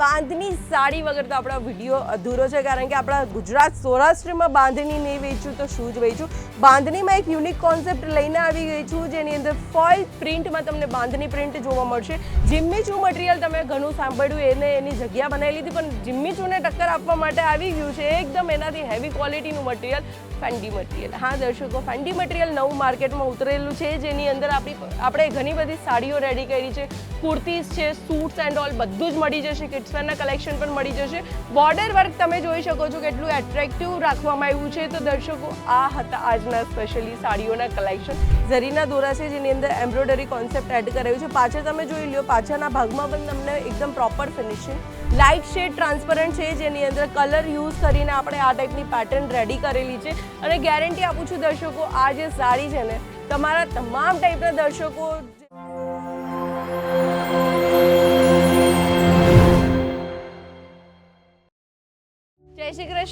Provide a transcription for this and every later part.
બાંધણી સાડી વગર તો આપણા વીડિયો અધૂરો છે, કારણ કે આપણા ગુજરાત સૌરાષ્ટ્રમાં બાંધણી નહીં વેચ્યું તો શું જ વેચ્યું. બાંધણીમાં એક યુનિક કોન્સેપ્ટ લઈને આવી ગઈ છું, જેની અંદર ફોઇલ પ્રિન્ટમાં તમને બાંધણી પ્રિન્ટ જોવા મળશે. જિમ્મીચુ મટીરિયલ તમે ઘણું સાંભળ્યું, એને એની જગ્યા બનાવી લીધી, પણ જિમ્મીચુને ટક્કર આપવા માટે આવી ગયું છે, એકદમ એનાથી હેવી ક્વોલિટીનું મટીરિયલ ફેન્ડી મટીરિયલ હા, દર્શકો ફેન્ડી મટીરિયલ નવું માર્કેટમાં ઉતરેલું છે, જેની અંદર આપણી આપણે ઘણી બધી સાડીઓ રેડી કરી છે. કુર્તીઝ છે સૂટ્સ એન્ડ ઓલ બધું જ મળી જશે. કિડ્સવેરના કલેક્શન પણ મળી જશે. બોર્ડર વર્ક તમે જોઈ શકો છો કેટલું એટ્રેક્ટિવ રાખવામાં આવ્યું છે. તો દર્શકો, આ હતા આજના સ્પેશિયલી સાડીઓના કલેક્શન ઝરીના દોરા છે, જેની અંદર એમ્બ્રોઇડરી કોન્સેપ્ટ એડ કરાયું છે. પાછળ તમે જોઈ લ્યો, પાછળના ભાગમાં પણ તમને એકદમ proper finishing light shade transparent છે, જેની અંદર કલર યુઝ કરીને આપણે આ ટાઈપની પેટર્ન રેડી કરેલી છે. અને ગેરંટી આપું છું દર્શકો, આ જે સાડી છે ને, તમારા તમામ ટાઈપના દર્શકો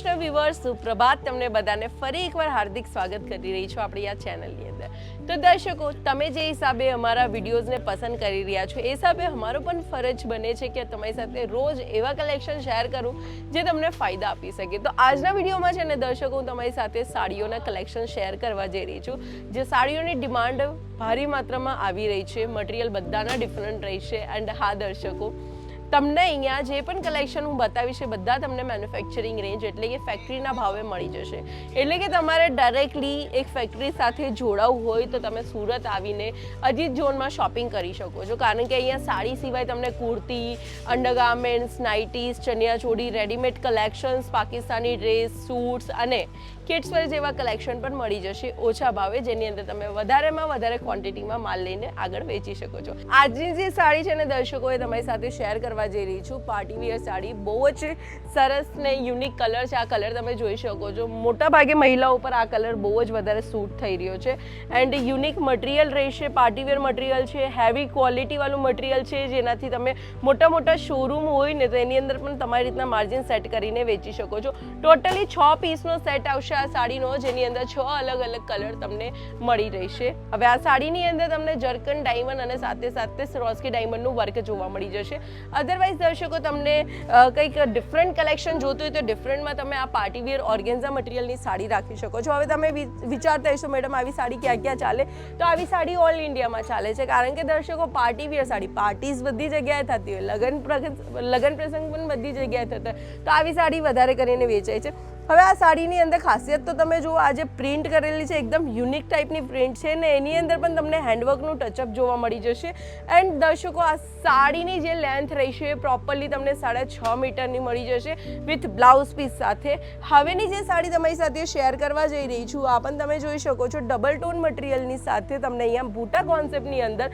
કૃષ્ણ વિવર્સ સુપ્રભાત, તમને બધાને ફરી એકવાર હાર્દિક સ્વાગત કરી રહી છું આપણી આ ચેનલની અંદર. તો દર્શકો, તમે જે હિસાબે અમારા વિડીયોઝને પસંદ કરી રહ્યા છો, એ હિસાબે અમારો પણ ફરજ બને છે કે તમારી સાથે રોજ એવા કલેક્શન શેર કરું, જે તમને ફાયદા આપી શકે. તો આજના વિડીયોમાં છે ને, દર્શકો, હું તમારી સાથે સાડીઓના કલેક્શન શેર કરવા જઈ રહી છું, જે સાડીઓની ડિમાન્ડ ભારી માત્રામાં આવી રહી છે મટીરિયલ બધાના ડિફરન્ટ રહેશે એન્ડ હા, દર્શકો તમને અહીંયા જે પણ કલેક્શન હું બતાવીશ એ બધા તમને મેન્યુફેક્ચરિંગ રેન્જ એટલે કે ફેક્ટરીના ભાવે મળી જશે. એટલે કે તમારે ડાયરેક્ટલી એક ફેક્ટરી સાથે જોડાવવું હોય તો તમે સુરત આવીને અજીત ઝોનમાં શોપિંગ કરી શકો છો. કારણ કે અહીંયા સાડી સિવાય તમને kurti undergarments nighties chaniya choli readymade collections Pakistani dress suits અને કિડ્સવેર જેવા કલેક્શન પણ મળી જશે ઓછા ભાવે, જેની અંદર તમે વધારેમાં વધારે ક્વોન્ટિટીમાં માલ લઈને આગળ વેચી શકો છો. આજની જે સાડી છે ને દર્શકોએ તમારી સાથે શેર કરવા જઈ રહી છું. પાર્ટી વિયર સાડી બહુ જ સરસ ને યુનિક કલર છે. આ કલર તમે જોઈ શકો છો. મોટા ભાગે મહિલાઓ પર આ કલર બહુ જ વધારે સૂટ થઈ રહ્યો છે. એન્ડ યુનિક મટીરિયલ રહેશે. પાર્ટીવેર મટીરિયલ છે. હેવી ક્વોલિટીવાળું મટીરિયલ છે. જેનાથી તમે મોટા મોટા શોરૂમ હોય ને તો એની અંદર પણ તમારી રીતના માર્જિન સેટ કરીને વેચી શકો છો. ટોટલી છ પીસનો સેટ આવશે આ સાડીનો, જેની અંદર છ અલગ અલગ કલર તમને મળી રહેશે. હવે આ સાડીની અંદર તમને જર્કન ડાયમંડ અને સાથે સાથે સ્રોસ્કી ડાયમંડનું વર્ક જોવા મળી જશે. અધરવાઇઝ દર્શકો, તમને કંઈક ડિફરન્ટ કલેક્શન જોતું હોય તો ડિફરન્ટમાં તમે આ પાર્ટી વેર ઓર્ગેન્ઝા મટીરિયલની સાડી રાખી શકો છો. હવે તમે વિચારતા હશો, મેડમ, આવી સાડી ક્યાં ક્યાં ચાલે? તો આવી સાડી ઓલ ઇન્ડિયામાં ચાલે છે. કારણ કે દર્શકો પાર્ટી વેર સાડી પાર્ટીઝ બધી જગ્યાએ થતી હોય. લગ્ન લગ્ન પ્રસંગ પણ બધી જગ્યાએ થતા તો આવી સાડી વધારે કરીને વેચાય છે. હવે આ સાડીની અંદર ખાસિયત તો તમે જુઓ, આ જે પ્રિન્ટ કરેલી છે, એકદમ યુનિક ટાઈપની પ્રિન્ટ છે ને એની અંદર પણ તમને હેન્ડવર્કનું ટચઅપ જોવા મળી જશે. એન્ડ દર્શકો, આ સાડીની જે લેન્થ રહેશે એ પ્રોપરલી તમને સાડા છ મીટરની મળી જશે વિથ બ્લાઉઝ પીસ સાથે. હવેની જે સાડી તમારી સાથે શેર કરવા જઈ રહી છું, આ પણ તમે જોઈ શકો છો ડબલ ટોન મટીરિયલની સાથે તમને અહીંયા બૂટા કોન્સેપ્ટની અંદર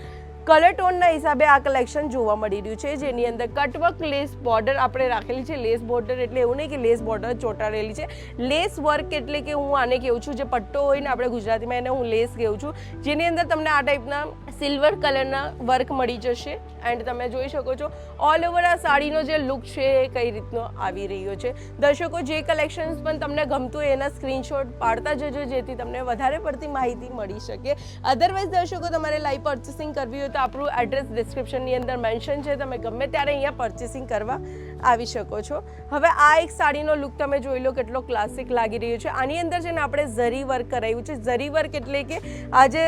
કલર ટોનના હિસાબે આ કલેક્શન જોવા મળી રહ્યું છે, જેની અંદર કટવર્ક લેસ બોર્ડર આપણે રાખેલી છે, લેસ બોર્ડર એટલે એવું નહીં કે લેસ બોર્ડર ચોંટાડેલી છે. લેસ વર્ક એટલે કે હું આને કહું છું, જે પટ્ટો હોય ને આપણે ગુજરાતીમાં એને હું લેસ કહું છું, જેની અંદર તમને આ ટાઈપના સિલ્વર કલરના વર્ક મળી જશે. એન્ડ તમે જોઈ શકો છો ઓલ ઓવર આ સાડીનો જે લુક છે એ કઈ રીતનો આવી રહ્યો છે. દર્શકો, જે કલેક્શન્સ પણ તમને ગમતું હોય એના સ્ક્રીનશોટ પાડતા જજો, જેથી તમને વધારે પડતી માહિતી મળી શકે. અધરવાઇઝ દર્શકો, તમારે લાઈવ પર્ચેસિંગ કરવી હોય તો આપણું એડ્રેસ ડિસ્ક્રિપ્શનની અંદર મેન્શન છે. તમે ગમે ત્યારે અહીંયા પરચેસિંગ કરવા આવી શકો છો. હવે આ એક સાડીનો લુક તમે જોઈ લો કેટલો ક્લાસિક લાગી રહ્યો છે. આની અંદર છે ને આપણે ઝરી વર્ક કરાવ્યું છે. ઝરી વર્ક એટલે કે આ જે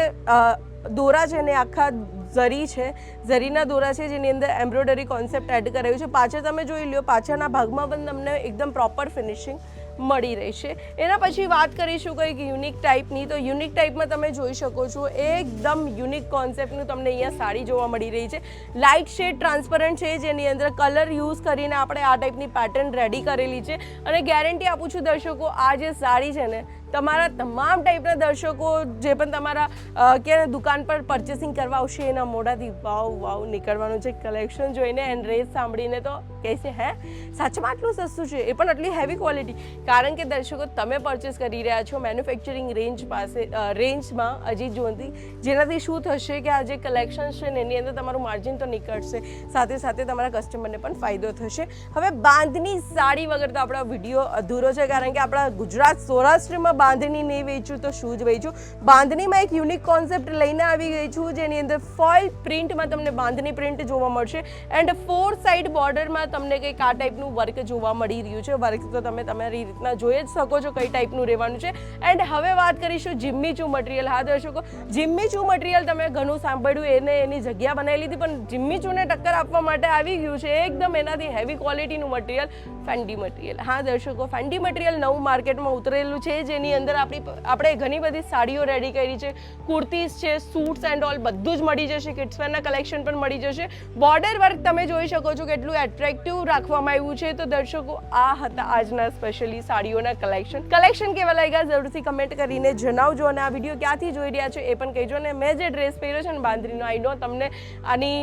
દોરા છે ને, આખા ઝરી છે. ઝરીના દોરા છે જેની અંદર એમ્બ્રોઇડરી કોન્સેપ્ટ એડ કરાયું છે. પાછળ તમે જોઈ લો પાછળના ભાગમાં પણ તમને એકદમ પ્રોપર ફિનિશિંગ મળી રહેશે. એના પછી વાત કરીશું કંઈક યુનિક ટાઈપની તો યુનિક ટાઈપમાં તમે જોઈ શકો છો, એકદમ યુનિક કોન્સેપ્ટનું તમને અહીંયા સાડી જોવા મળી રહી છે. લાઇટ શેડ ટ્રાન્સપરન્ટ છે, જેની અંદર કલર યુઝ કરીને આપણે આ ટાઈપની પેટર્ન રેડી કરેલી છે. અને ગેરંટી આપું છું દર્શકો, આ જે સાડી છે ને તમારા તમામ ટાઈપના દર્શકો જે પણ તમારા કે દુકાન પર પરચેસિંગ કરવા આવશે એના મોઢાથી વાવ વાવ નીકળવાનું છે કલેક્શન જોઈને એન્ડ રેટ સાંભળીને તો કહેશે હે, સાચમાં આટલું સસ્તું છે? એ પણ આટલી હેવી ક્વોલિટી કારણ કે દર્શકો, તમે પરચેસ કરી રહ્યા છો મેન્યુફેક્ચરિંગ રેન્જ પાસે રેન્જમાં અજીત જોનથી, જેનાથી શું થશે કે આ જે કલેક્શન છે ને, એની અંદર તમારું માર્જિન તો નીકળશે. સાથે સાથે તમારા કસ્ટમરને પણ ફાયદો થશે. હવે બાંધની સાડી વગર તો આપણા વીડિયો અધૂરો છે, કારણ કે આપણા ગુજરાત સૌરાષ્ટ્રમાં બાંધણી નહીં વેચું તો શું જ વેચું બાંધણીમાં એક યુનિક કોન્સેપ્ટ લઈને આવી ગઈ છું, જેની અંદર ફોઇલ પ્રિન્ટમાં તમને બાંધણી પ્રિન્ટ જોવા મળશે એન્ડ ફોર સાઇડ બોર્ડરમાં તમને કંઈક આ ટાઈપનું વર્ક જોવા મળી રહ્યું છે. વર્ક તો તમે તમારી રીતના જોઈ જ શકો છો કઈ ટાઈપનું રહેવાનું છે. એન્ડ હવે વાત કરીશું જિમ્મી ચૂ મટીરિયલ હા, દર્શકો જિમ્મી ચૂ મટીરિયલ તમે ઘણું સાંભળ્યું, એને એની જગ્યા બનાવી લીધી, પણ જિમ્મી ચૂને ટક્કર આપવા માટે આવી ગયું છે એકદમ એનાથી હેવી ક્વોલિટીનું મટીરિયલ ફેન્ડી મટીરિયલ હા, દર્શકો ફેન્ડી મટીરિયલ નવું માર્કેટમાં ઉતરેલું છે, જેની અંદર આપણી આપણે ઘણી બધી સાડીઓ રેડી કરી છે. કુર્તીઝ છે સૂટ્સ એન્ડ ઓલ બધું જ મળી જશે. કિડ્સવેરના કલેક્શન પણ મળી જશે. બોર્ડર વર્ક તમે જોઈ શકો છો કેટલું એટ્રેક્ટિવ રાખવામાં આવ્યું છે. તો દર્શકો, આ હતા આજના સ્પેશિયલી સાડીઓના કલેક્શન કલેક્શન કેવા લાગ્યા? જરૂરથી કમેન્ટ કરીને જણાવજો અને આ વીડિયો ક્યાંથી જોઈ રહ્યા છો એ પણ કહેજો. અને મેં જે ડ્રેસ પહેર્યો છે ને બાંધરીનો આઈ નો તમને આની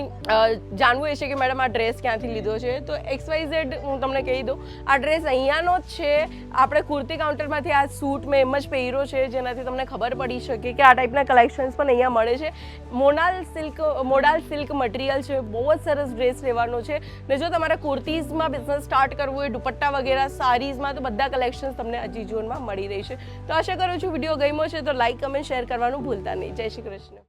જાણવું એ છે કે મેડમ આ ડ્રેસ ક્યાંથી લીધો છે. તો એક્સ વાય ઝેડ હું તમને કહી દઉં. આ ડ્રેસ અહીંયાનો જ છે. આપણે કુર્તી કાઉન્ટરમાંથી આ સૂટ મેં એમ જ પહેરો છે, જેનાથી તમને ખબર પડી શકે કે આ ટાઈપના કલેક્શન્સ પણ અહીંયા મળે છે. મોનાલ સિલ્ક, મોડાલ સિલ્ક મટીરિયલ છે, બહુ જ સરસ ડ્રેસ લેવાનો છે. ને જો તમારે કુર્તીઝમાં બિઝનેસ સ્ટાર્ટ કરવું હોય, દુપટ્ટા વગેરે, સારીઝમાં, તો બધા કલેક્શન્સ તમને અજી ઝોનમાં મળી રહેશે. તો આશા કરું છું વીડિયો ગમ્યો છે, તો લાઈક કમેન્ટ શેર કરવાનું ભૂલતા નહીં. જય શ્રી કૃષ્ણ.